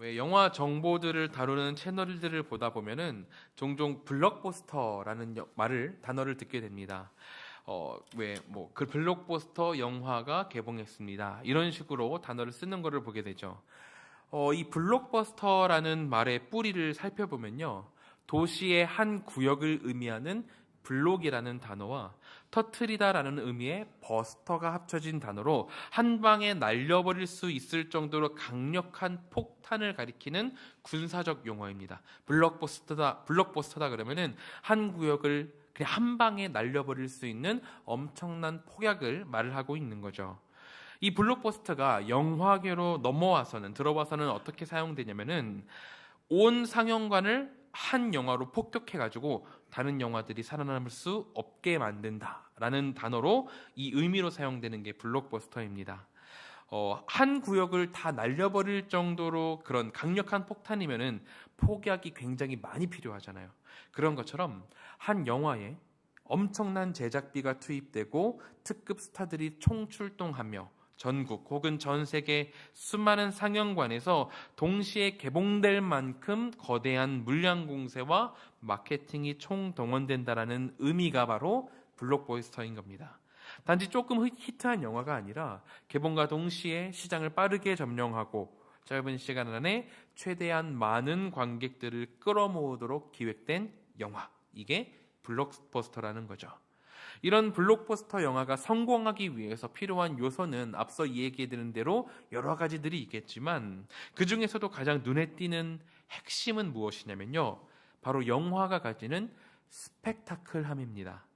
왜 영화 정보들을 다루는 채널들을 보다 보면은 종종 블록버스터라는 여- 말을 단어를 듣게 됩니다. 어, 왜뭐 그 블록버스터 영화가 개봉했습니다. 이런 식으로 단어를 쓰는 거를 보게 되죠. 어, 이 블록버스터라는 말의 뿌리를 살펴보면요. 도시의 한 구역을 의미하는 블록이라는 단어와 터트리다라는 의미의 버스터가 합쳐진 단어로 한 방에 날려버릴 수 있을 정도로 강력한 폭탄을 가리키는 군사적 용어입니다. 블록버스터다, 블록버스터다 그러면은 한 구역을 그냥 한 방에 날려버릴 수 있는 엄청난 폭약을 말을 하고 있는 거죠. 이 블록버스터가 영화계로 넘어와서는 들어와서는 어떻게 사용되냐면은 온 상영관을 한 영화로 폭격해가지고 다른 영화들이 살아남을 수 없게 만든다라는 단어로 이 의미로 사용되는 게 블록버스터입니다. 어, 한 구역을 다 날려버릴 정도로 그런 강력한 폭탄이면은 폭약이 굉장히 많이 필요하잖아요. 그런 것처럼 한 영화에 엄청난 제작비가 투입되고 특급 스타들이 총출동하며 전국 혹은 전 세계 수많은 상영관에서 동시에 개봉될 만큼 거대한 물량 공세와 마케팅이 총동원된다라는 의미가 바로 블록버스터인 겁니다. 단지 조금 히- 히트한 영화가 아니라 개봉과 동시에 시장을 빠르게 점령하고 짧은 시간 안에 최대한 많은 관객들을 끌어모으도록 기획된 영화. 이게 블록버스터라는 거죠. 이런 블록버스터 영화가 성공하기 위해서 필요한 요소는 앞서 얘기해드린 대로 여러 가지들이 있겠지만 그 중에서도 가장 눈에 띄는 핵심은 무엇이냐면요. 바로 영화가 가지는 스펙타클함입니다.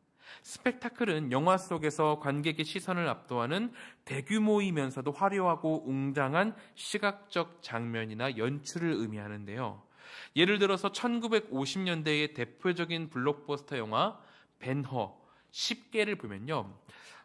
스펙타클은 영화 속에서 관객의 시선을 압도하는 대규모이면서도 화려하고 웅장한 시각적 장면이나 연출을 의미하는데요. 예를 들어서 1950년대의 대표적인 블록버스터 영화 벤허 10개를 보면요.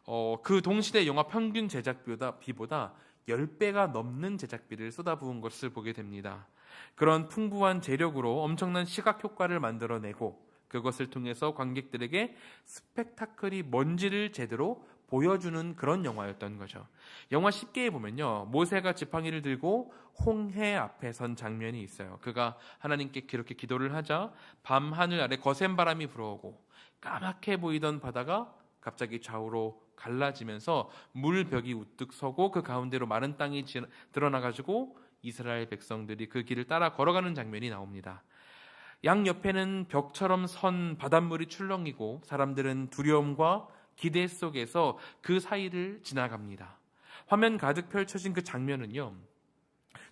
어, 그 동시대 영화 평균 제작비보다 비보다 10배가 넘는 제작비를 쏟아부은 것을 보게 됩니다. 그런 풍부한 재력으로 엄청난 시각 효과를 만들어내고 그것을 통해서 관객들에게 스펙타클이 뭔지를 제대로 보여주는 그런 영화였던 거죠. 영화 10개에 보면요. 모세가 지팡이를 들고 홍해 앞에 선 장면이 있어요. 그가 하나님께 그렇게 기도를 하자 밤 하늘 아래 거센 바람이 불어오고 까맣게 보이던 바다가 갑자기 좌우로 갈라지면서 물벽이 우뚝 서고 그 가운데로 마른 땅이 지- 드러나 가지고 이스라엘 백성들이 그 길을 따라 걸어가는 장면이 나옵니다. 양 옆에는 벽처럼 선 바닷물이 출렁이고 사람들은 두려움과 기대 속에서 그 사이를 지나갑니다. 화면 가득 펼쳐진 그 장면은요.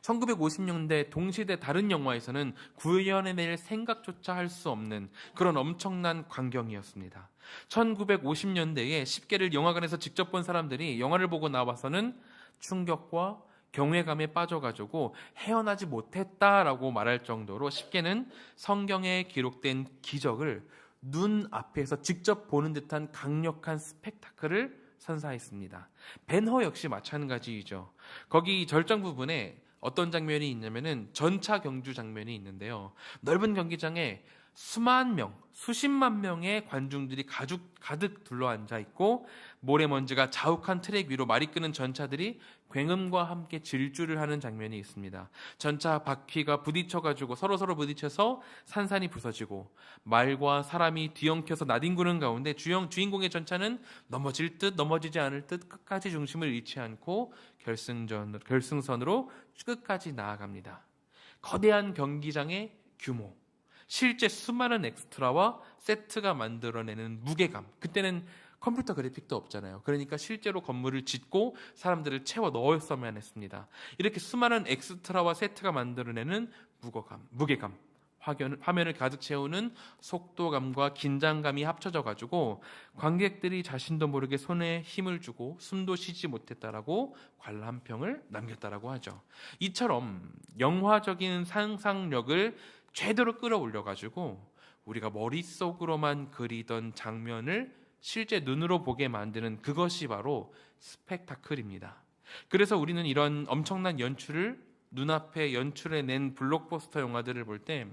1950년대 동시대 다른 영화에서는 구현해낼 생각조차 할 수 없는 그런 엄청난 광경이었습니다. 1950년대에 10개를 영화관에서 직접 본 사람들이 영화를 보고 나와서는 충격과 경외감에 빠져가지고 헤어나지 못했다라고 말할 정도로 10개는 성경에 기록된 기적을 눈 앞에서 직접 보는 듯한 강력한 스펙타클을 선사했습니다. 벤허 역시 마찬가지이죠. 거기 절정 부분에 어떤 장면이 있냐면은 전차 경주 장면이 있는데요. 넓은 경기장에 수만 명, 수십만 명의 관중들이 가죽 가득 둘러앉아 있고 모래먼지가 자욱한 트랙 위로 말이 끄는 전차들이 굉음과 함께 질주를 하는 장면이 있습니다. 전차 바퀴가 부딪혀가지고 서로 서로 부딪혀서 산산이 부서지고 말과 사람이 뒤엉켜서 나뒹구는 가운데 주영 주인공의 전차는 넘어질 듯 넘어지지 않을 듯 끝까지 중심을 잃지 않고 결승전 결승선으로 끝까지 나아갑니다. 거대한 경기장의 규모, 실제 수많은 엑스트라와 세트가 만들어내는 무게감. 그때는 컴퓨터 그래픽도 없잖아요. 그러니까 실제로 건물을 짓고 사람들을 채워 넣었어야만 했습니다. 이렇게 수많은 엑스트라와 세트가 만들어내는 무거감, 무게감. 화면, 화면을 가득 채우는 속도감과 긴장감이 합쳐져 가지고 관객들이 자신도 모르게 손에 힘을 주고 숨도 쉬지 못했다라고 관람평을 남겼다라고 하죠. 이처럼 영화적인 상상력을 제대로 끌어올려 가지고 우리가 머릿속으로만 그리던 장면을 실제 눈으로 보게 만드는 그것이 바로 스펙타클입니다. 그래서 우리는 이런 엄청난 연출을 눈앞에 연출해 낸 블록버스터 영화들을 볼때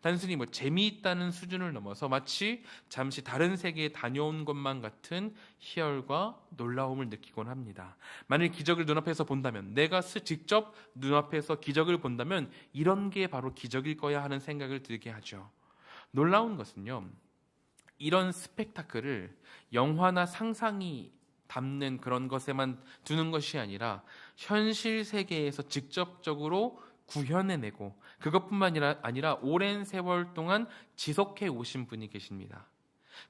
단순히 뭐 재미있다는 수준을 넘어서 마치 잠시 다른 세계에 다녀온 것만 같은 희열과 놀라움을 느끼곤 합니다. 만일 기적을 눈앞에서 본다면 내가 직접 눈앞에서 기적을 본다면 이런 게 바로 기적일 거야 하는 생각을 들게 하죠. 놀라운 것은요. 이런 스펙타클을 영화나 상상이 담는 그런 것에만 두는 것이 아니라 현실 세계에서 직접적으로 구현해내고 그것뿐만 아니라 오랜 세월 동안 지속해 오신 분이 계십니다.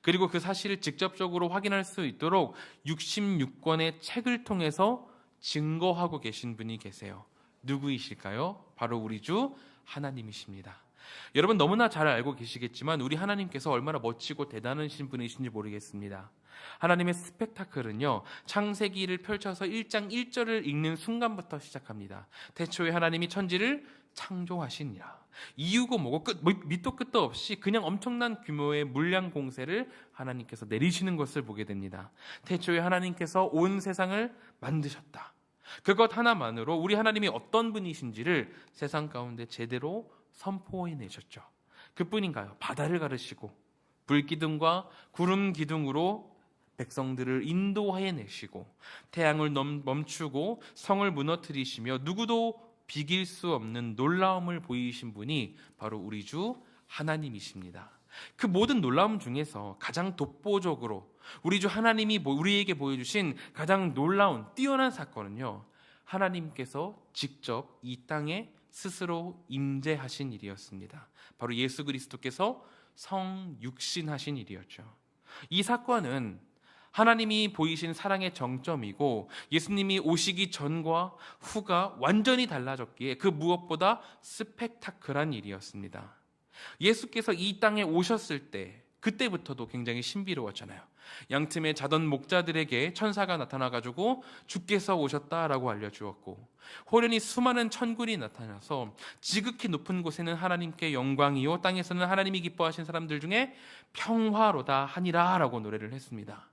그리고 그 사실을 직접적으로 확인할 수 있도록 66권의 책을 통해서 증거하고 계신 분이 계세요. 누구이실까요? 바로 우리 주 하나님이십니다. 여러분 너무나 잘 알고 계시겠지만 우리 하나님께서 얼마나 멋지고 대단하신 분이신지 모르겠습니다. 하나님의 스펙타클은요, 창세기를 펼쳐서 1장 1절을 읽는 순간부터 시작합니다. 태초에 하나님이 천지를 창조하시니라. 이유고 뭐고 끝, 뭐, 밑도 끝도 없이 그냥 엄청난 규모의 물량 공세를 하나님께서 내리시는 것을 보게 됩니다. 태초에 하나님께서 온 세상을 만드셨다. 그것 하나만으로 우리 하나님이 어떤 분이신지를 세상 가운데 제대로 선포해 내셨죠. 그뿐인가요? 바다를 가르시고 불기둥과 구름 기둥으로 백성들을 인도하여 내시고 태양을 멈추고 성을 무너뜨리시며 누구도 비길 수 없는 놀라움을 보이신 분이 바로 우리 주 하나님이십니다. 그 모든 놀라움 중에서 가장 독보적으로 우리 주 하나님이 우리에게 보여주신 가장 놀라운 뛰어난 사건은요. 하나님께서 직접 이 땅에 스스로 임재하신 일이었습니다. 바로 예수 그리스도께서 성육신하신 일이었죠. 이 사건은 하나님이 보이신 사랑의 정점이고 예수님이 오시기 전과 후가 완전히 달라졌기에 그 무엇보다 스펙타클한 일이었습니다. 예수께서 이 땅에 오셨을 때 그때부터도 굉장히 신비로웠잖아요. 양틈에 자던 목자들에게 천사가 나타나 가지고 주께서 오셨다라고 알려 주었고 호련히 수많은 천군이 나타나서 지극히 높은 곳에는 하나님께 영광이요 땅에서는 하나님이 기뻐하신 사람들 중에 평화로다 하니라라고 노래를 했습니다.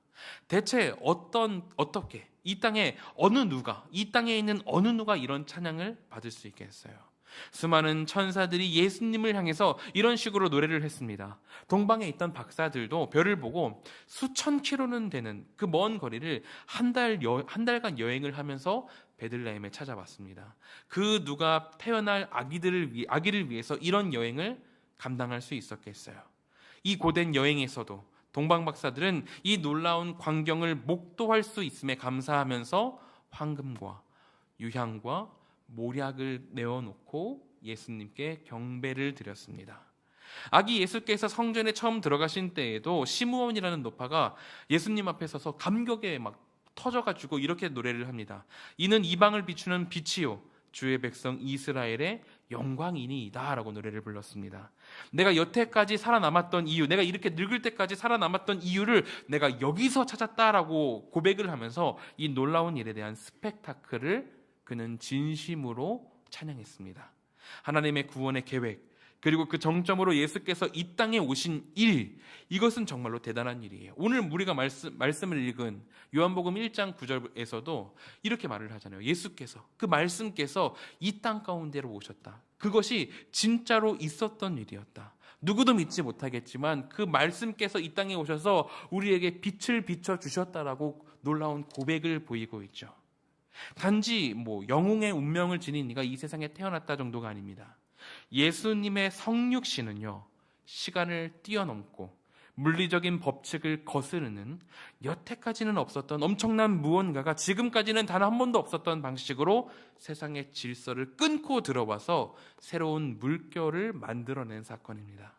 대체 어떤 어떻게 이 땅에 어느 누가 이 땅에 있는 어느 누가 이런 찬양을 받을 수 있겠어요? 수많은 천사들이 예수님을 향해서 이런 식으로 노래를 했습니다. 동방에 있던 박사들도 별을 보고 수천 킬로는 되는 그 먼 거리를 한 달, 한 달간 여행을 하면서 베들레헴에 찾아왔습니다. 그 누가 태어날 아기들을 위, 아기를 위해서 이런 여행을 감당할 수 있었겠어요. 이 고된 여행에서도 동방 박사들은 이 놀라운 광경을 목도할 수 있음에 감사하면서 황금과 유향과 모략을 내어놓고 예수님께 경배를 드렸습니다. 아기 예수께서 성전에 처음 들어가신 때에도 시므온이라는 노파가 예수님 앞에 서서 감격에 막 터져가지고 이렇게 노래를 합니다. 이는 이방을 비추는 빛이요 주의 백성 이스라엘의 영광이니이다라고 노래를 불렀습니다. 내가 여태까지 살아남았던 이유, 내가 이렇게 늙을 때까지 살아남았던 이유를 내가 여기서 찾았다라고 고백을 하면서 이 놀라운 일에 대한 스펙타클을 그는 진심으로 찬양했습니다. 하나님의 구원의 계획, 그리고 그 정점으로 예수께서 이 땅에 오신 일, 이것은 정말로 대단한 일이에요. 오늘 우리가 말씀, 말씀을 읽은 요한복음 1장 9절에서도 이렇게 말을 하잖아요. 예수께서, 그 말씀께서 이 땅 가운데로 오셨다. 그것이 진짜로 있었던 일이었다. 누구도 믿지 못하겠지만 그 말씀께서 이 땅에 오셔서 우리에게 빛을 비춰 주셨다라고 놀라운 고백을 보이고 있죠. 단지 뭐 영웅의 운명을 지닌 이가 이 세상에 태어났다 정도가 아닙니다. 예수님의 성육신은요, 시간을 뛰어넘고 물리적인 법칙을 거스르는 여태까지는 없었던 엄청난 무언가가 지금까지는 단 한 번도 없었던 방식으로 세상의 질서를 끊고 들어와서 새로운 물결을 만들어낸 사건입니다.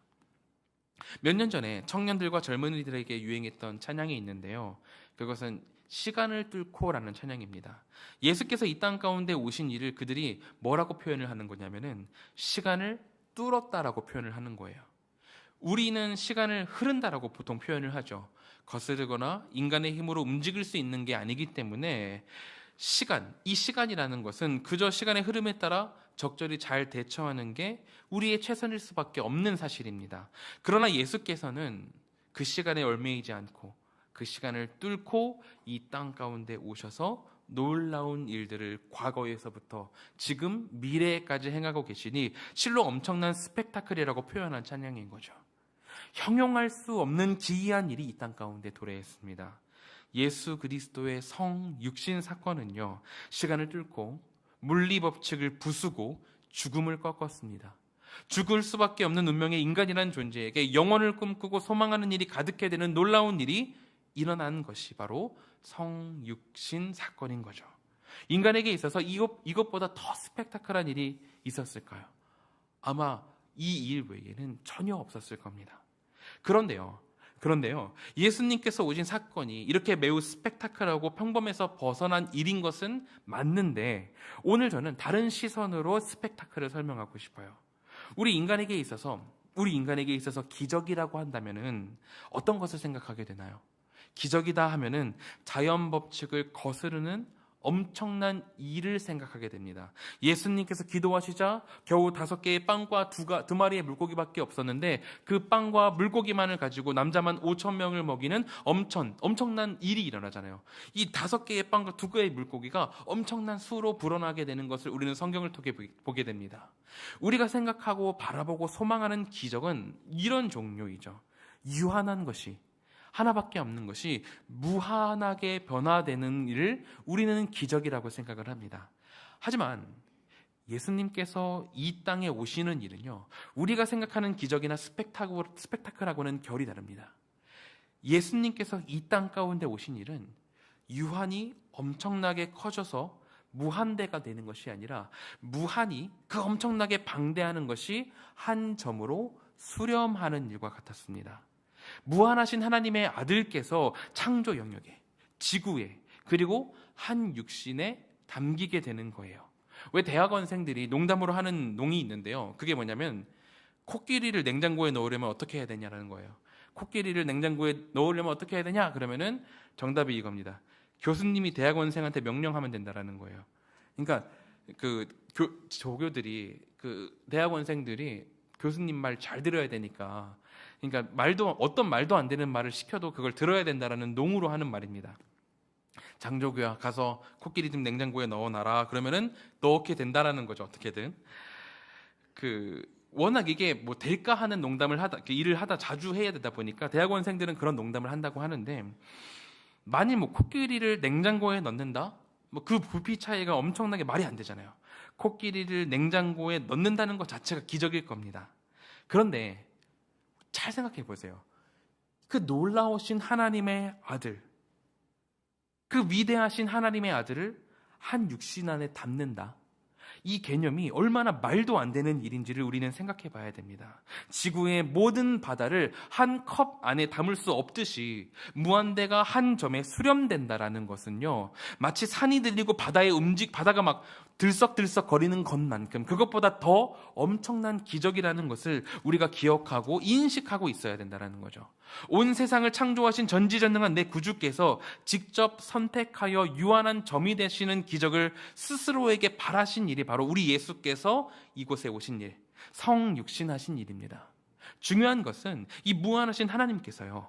몇 년 전에 청년들과 젊은이들에게 유행했던 찬양이 있는데요. 그것은 시간을 뚫고라는 찬양입니다. 예수께서 이 땅 가운데 오신 일을 그들이 뭐라고 표현을 하는 거냐면은 시간을 뚫었다라고 표현을 하는 거예요. 우리는 시간을 흐른다라고 보통 표현을 하죠. 거스르거나 인간의 힘으로 움직일 수 있는 게 아니기 때문에 시간, 이 시간이라는 것은 그저 시간의 흐름에 따라 적절히 잘 대처하는 게 우리의 최선일 수밖에 없는 사실입니다. 그러나 예수께서는 그 시간에 얽매이지 않고 그 시간을 뚫고 이 땅 가운데 오셔서 놀라운 일들을 과거에서부터 지금 미래에까지 행하고 계시니 실로 엄청난 스펙타클이라고 표현한 찬양인 거죠. 형용할 수 없는 기이한 일이 이 땅 가운데 도래했습니다. 예수 그리스도의 성 육신 사건은요, 시간을 뚫고 물리 법칙을 부수고 죽음을 꺾었습니다. 죽을 수밖에 없는 운명의 인간이라는 존재에게 영혼을 꿈꾸고 소망하는 일이 가득해 되는 놀라운 일이 일어난 것이 바로 성육신 사건인 거죠. 인간에게 있어서 이것, 이것보다 더 스펙타클한 일이 있었을까요? 아마 이 일 외에는 전혀 없었을 겁니다. 그런데요. 그런데요. 예수님께서 오신 사건이 이렇게 매우 스펙타클하고 평범해서 벗어난 일인 것은 맞는데 오늘 저는 다른 시선으로 스펙타클을 설명하고 싶어요. 우리 인간에게 있어서 우리 인간에게 있어서 기적이라고 한다면은 어떤 것을 생각하게 되나요? 기적이다 하면은 자연 법칙을 거스르는 엄청난 일을 생각하게 됩니다. 예수님께서 기도하시자 겨우 다섯 개의 빵과 두, 가, 두 마리의 물고기밖에 없었는데 그 빵과 물고기만을 가지고 남자만 5천 명을 먹이는 엄청 엄청난 일이 일어나잖아요. 이 다섯 개의 빵과 두 개의 물고기가 엄청난 수로 불어나게 되는 것을 우리는 성경을 통해 보게 됩니다. 우리가 생각하고 바라보고 소망하는 기적은 이런 종류이죠. 유한한 것이 하나밖에 없는 것이 무한하게 변화되는 일을 우리는 기적이라고 생각을 합니다. 하지만 예수님께서 이 땅에 오시는 일은요, 우리가 생각하는 기적이나 스펙타클, 스펙타클하고는 결이 다릅니다. 예수님께서 이 땅 가운데 오신 일은 유한이 엄청나게 커져서 무한대가 되는 것이 아니라 무한이 그 엄청나게 방대하는 것이 한 점으로 수렴하는 일과 같았습니다. 무한하신 하나님의 아들께서 창조 영역에, 지구에, 그리고 한 육신에 담기게 되는 거예요. 왜 대학원생들이 농담으로 하는 농이 있는데요. 그게 뭐냐면 코끼리를 냉장고에 넣으려면 어떻게 해야 되냐라는 거예요. 코끼리를 냉장고에 넣으려면 어떻게 해야 되냐? 그러면은 정답이 이겁니다. 교수님이 대학원생한테 명령하면 된다라는 거예요. 그러니까 그 교, 조교들이 그 대학원생들이 교수님 말 잘 들어야 되니까 그러니까 말도 어떤 말도 안 되는 말을 시켜도 그걸 들어야 된다라는 농으로 하는 말입니다. 장조교야 가서 코끼리 좀 냉장고에 넣어놔라. 그러면은 넣게 된다라는 거죠 어떻게든. 그 워낙 이게 뭐 될까 하는 농담을 하다 그 일을 하다 자주 해야 되다 보니까 대학원생들은 그런 농담을 한다고 하는데 만일 뭐 코끼리를 냉장고에 넣는다? 뭐 그 부피 차이가 엄청나게 말이 안 되잖아요. 코끼리를 냉장고에 넣는다는 것 자체가 기적일 겁니다. 그런데 잘 생각해 보세요. 그 놀라우신 하나님의 아들, 그 위대하신 하나님의 아들을 한 육신 안에 담는다. 이 개념이 얼마나 말도 안 되는 일인지를 우리는 생각해 봐야 됩니다. 지구의 모든 바다를 한 컵 안에 담을 수 없듯이 무한대가 한 점에 수렴된다라는 것은요, 마치 산이 들리고 바다의 움직, 바다가 막 들썩들썩 거리는 것만큼 그것보다 더 엄청난 기적이라는 것을 우리가 기억하고 인식하고 있어야 된다는 거죠. 온 세상을 창조하신 전지전능한 내 구주께서 직접 선택하여 유한한 점이 되시는 기적을 스스로에게 바라신 일이 바로 우리 예수께서 이곳에 오신 일, 성육신하신 일입니다. 중요한 것은 이 무한하신 하나님께서요.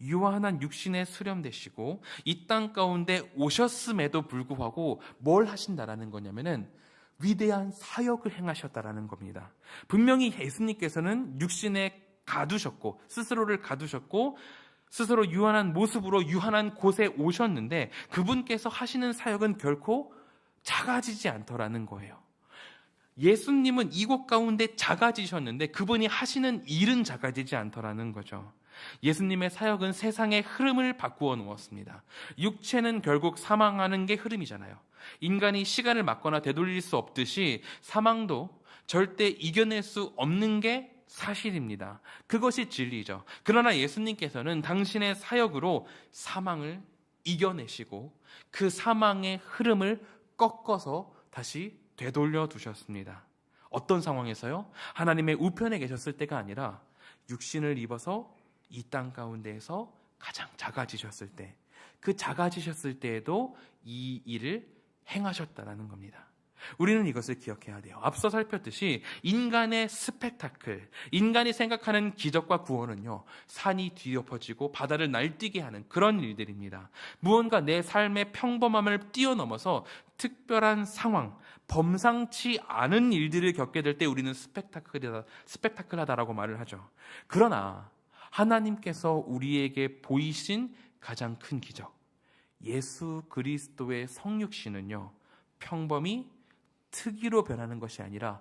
유한한 육신에 수렴되시고 이 땅 가운데 오셨음에도 불구하고 뭘 하신다라는 거냐면은 위대한 사역을 행하셨다라는 겁니다. 분명히 예수님께서는 육신에 가두셨고 스스로를 가두셨고 스스로 유한한 모습으로 유한한 곳에 오셨는데 그분께서 하시는 사역은 결코 작아지지 않더라는 거예요. 예수님은 이곳 가운데 작아지셨는데 그분이 하시는 일은 작아지지 않더라는 거죠. 예수님의 사역은 세상의 흐름을 바꾸어 놓았습니다. 육체는 결국 사망하는 게 흐름이잖아요. 인간이 시간을 막거나 되돌릴 수 없듯이 사망도 절대 이겨낼 수 없는 게 사실입니다. 그것이 진리죠. 그러나 예수님께서는 당신의 사역으로 사망을 이겨내시고 그 사망의 흐름을 꺾어서 다시 되돌려 두셨습니다. 어떤 상황에서요? 하나님의 우편에 계셨을 때가 아니라 육신을 입어서 이 땅 가운데에서 가장 작아지셨을 때, 그 작아지셨을 때에도 이 일을 행하셨다라는 겁니다. 우리는 이것을 기억해야 돼요. 앞서 살폈듯이 인간의 스펙타클, 인간이 생각하는 기적과 구원은요, 산이 뒤엎어지고 바다를 날뛰게 하는 그런 일들입니다. 무언가 내 삶의 평범함을 뛰어넘어서 특별한 상황, 범상치 않은 일들을 겪게 될 때 우리는 스펙타클이다, 스펙타클하다라고 말을 하죠. 그러나 하나님께서 우리에게 보이신 가장 큰 기적, 예수 그리스도의 성육신은요, 평범이 특이로 변하는 것이 아니라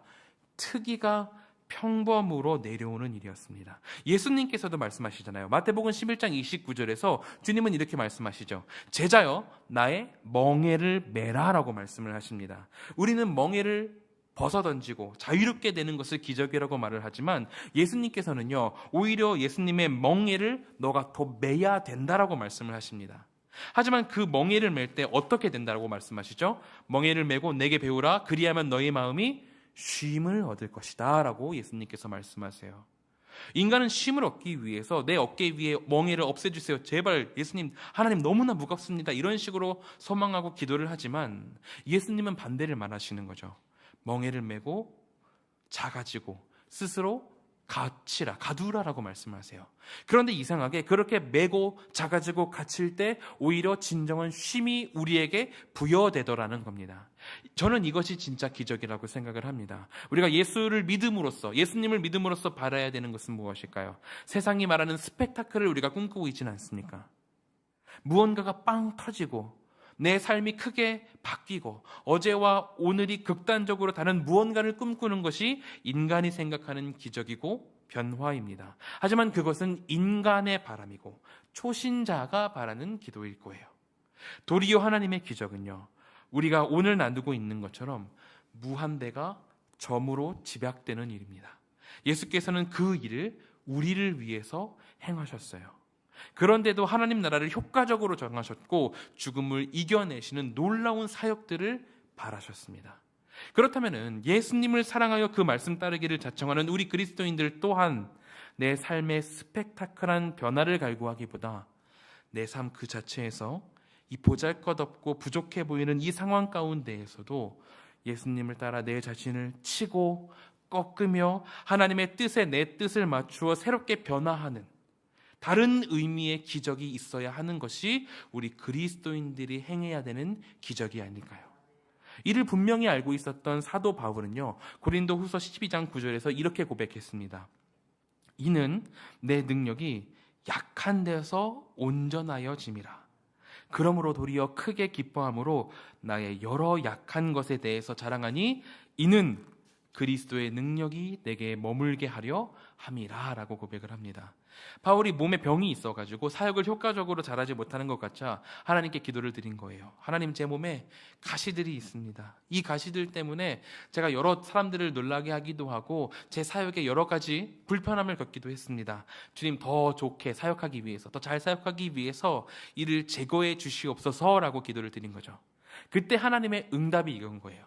특이가 평범으로 내려오는 일이었습니다. 예수님께서도 말씀하시잖아요. 마태복음 11장 29절에서 주님은 이렇게 말씀하시죠. 제자여 나의 멍에를 메라라고 말씀을 하십니다. 우리는 멍에를 벗어 던지고 자유롭게 되는 것을 기적이라고 말을 하지만 예수님께서는요. 오히려 예수님의 멍에를 너가 더 매야 된다라고 말씀을 하십니다. 하지만 그 멍에를 맬 때 어떻게 된다고 말씀하시죠? 멍에를 메고 내게 배우라 그리하면 너희 마음이 쉼을 얻을 것이다라고 예수님께서 말씀하세요. 인간은 쉼을 얻기 위해서 내 어깨 위에 멍에를 없애주세요. 제발 예수님, 하나님 너무나 무겁습니다. 이런 식으로 소망하고 기도를 하지만 예수님은 반대를 말하시는 거죠. 멍에를 메고 작아지고 스스로 갇히라, 가두라라고 말씀하세요. 그런데 이상하게 그렇게 메고 작아지고 갇힐 때 오히려 진정한 쉼이 우리에게 부여되더라는 겁니다. 저는 이것이 진짜 기적이라고 생각을 합니다. 우리가 예수를 믿음으로써, 예수님을 믿음으로써 바라야 되는 것은 무엇일까요? 세상이 말하는 스펙타클을 우리가 꿈꾸고 있지는 않습니까? 무언가가 빵 터지고 내 삶이 크게 바뀌고 어제와 오늘이 극단적으로 다른 무언가를 꿈꾸는 것이 인간이 생각하는 기적이고 변화입니다. 하지만 그것은 인간의 바람이고 초신자가 바라는 기도일 거예요. 도리어 하나님의 기적은요. 우리가 오늘 나누고 있는 것처럼 무한대가 점으로 집약되는 일입니다. 예수께서는 그 일을 우리를 위해서 행하셨어요. 그런데도 하나님 나라를 효과적으로 정하셨고 죽음을 이겨내시는 놀라운 사역들을 바라셨습니다. 그렇다면 예수님을 사랑하여 그 말씀 따르기를 자청하는 우리 그리스도인들 또한 내 삶의 스펙타클한 변화를 갈구하기보다 내 삶 그 자체에서 이 보잘 것 없고 부족해 보이는 이 상황 가운데에서도 예수님을 따라 내 자신을 치고 꺾으며 하나님의 뜻에 내 뜻을 맞추어 새롭게 변화하는 다른 의미의 기적이 있어야 하는 것이 우리 그리스도인들이 행해야 되는 기적이 아닐까요? 이를 분명히 알고 있었던 사도 바울은요, 고린도 후서 12장 9절에서 이렇게 고백했습니다. 이는 내 능력이 약한 데서 온전하여 짐이라. 그러므로 도리어 크게 기뻐함으로 나의 여러 약한 것에 대해서 자랑하니 이는 그리스도의 능력이 내게 머물게 하려 함이라라고 고백을 합니다. 바울이 몸에 병이 있어 가지고 사역을 효과적으로 잘하지 못하는 것 같자 하나님께 기도를 드린 거예요. 하나님 제 몸에 가시들이 있습니다. 이 가시들 때문에 제가 여러 사람들을 놀라게 하기도 하고 제 사역에 여러 가지 불편함을 겪기도 했습니다. 주님 더 좋게 사역하기 위해서 더 잘 사역하기 위해서 이를 제거해 주시옵소서라고 기도를 드린 거죠. 그때 하나님의 응답이 이건 거예요.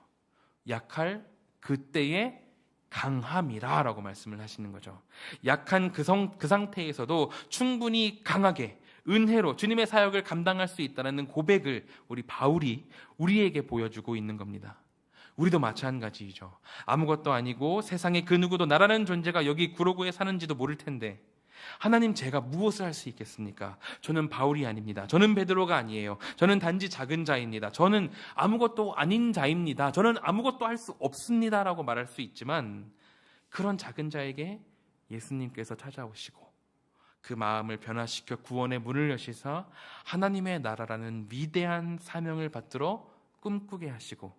약할 그때의 강함이라라고 말씀을 하시는 거죠. 약한 그, 성, 그 상태에서도 충분히 강하게 은혜로 주님의 사역을 감당할 수 있다는 고백을 우리 바울이 우리에게 보여주고 있는 겁니다. 우리도 마찬가지이죠. 아무것도 아니고 세상에 그 누구도 나라는 존재가 여기 구로구에 사는지도 모를 텐데 하나님 제가 무엇을 할 수 있겠습니까? 저는 바울이 아닙니다. 저는 베드로가 아니에요. 저는 단지 작은 자입니다. 저는 아무것도 아닌 자입니다. 저는 아무것도 할 수 없습니다라고 말할 수 있지만 그런 작은 자에게 예수님께서 찾아오시고 그 마음을 변화시켜 구원의 문을 여시사 하나님의 나라라는 위대한 사명을 받들어 꿈꾸게 하시고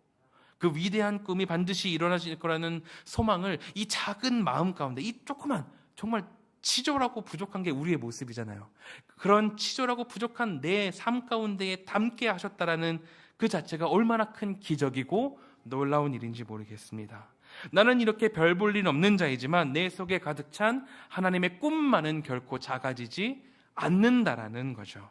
그 위대한 꿈이 반드시 일어나질 거라는 소망을 이 작은 마음 가운데 이 조그만 정말 치졸하고 부족한 게 우리의 모습이잖아요. 그런 치졸하고 부족한 내 삶 가운데에 담게 하셨다라는 그 자체가 얼마나 큰 기적이고 놀라운 일인지 모르겠습니다. 나는 이렇게 별 볼 일 없는 자이지만 내 속에 가득 찬 하나님의 꿈만은 결코 작아지지 않는다라는 거죠.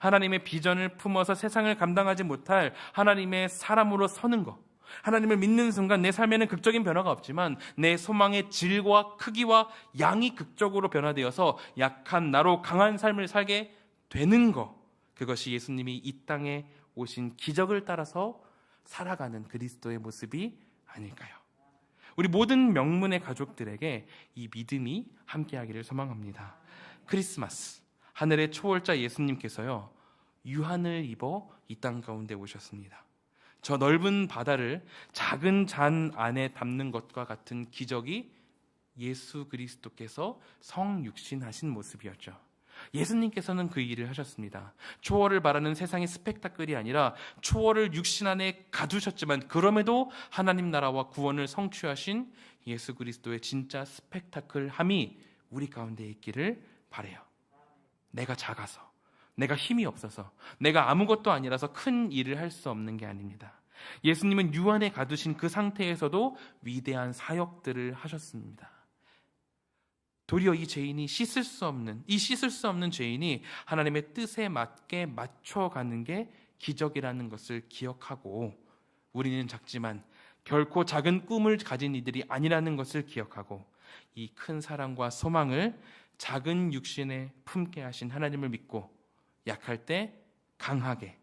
하나님의 비전을 품어서 세상을 감당하지 못할 하나님의 사람으로 서는 것. 하나님을 믿는 순간 내 삶에는 극적인 변화가 없지만 내 소망의 질과 크기와 양이 극적으로 변화되어서 약한 나로 강한 삶을 살게 되는 것. 그것이 예수님이 이 땅에 오신 기적을 따라서 살아가는 그리스도의 모습이 아닐까요? 우리 모든 명문의 가족들에게 이 믿음이 함께하기를 소망합니다. 크리스마스 하늘의 초월자 예수님께서요 유한을 입어 이 땅 가운데 오셨습니다. 저 넓은 바다를 작은 잔 안에 담는 것과 같은 기적이 예수 그리스도께서 성육신하신 모습이었죠. 예수님께서는 그 일을 하셨습니다. 초월을 바라는 세상의 스펙타클이 아니라 초월을 육신 안에 가두셨지만 그럼에도 하나님 나라와 구원을 성취하신 예수 그리스도의 진짜 스펙타클함이 우리 가운데 있기를 바래요. 내가 작아서, 내가 힘이 없어서, 내가 아무것도 아니라서 큰 일을 할 수 없는 게 아닙니다. 예수님은 유한에 가두신 그 상태에서도 위대한 사역들을 하셨습니다. 도리어 이 죄인이 씻을 수 없는 이 씻을 수 없는 죄인이 하나님의 뜻에 맞게 맞춰가는 게 기적이라는 것을 기억하고 우리는 작지만 결코 작은 꿈을 가진 이들이 아니라는 것을 기억하고 이 큰 사랑과 소망을 작은 육신에 품게 하신 하나님을 믿고 약할 때 강하게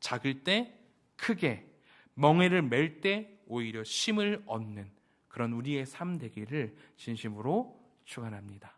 작을 때 크게 멍해를 맬 때 오히려 쉼을 얻는 그런 우리의 삶 되기를 진심으로 축원합니다.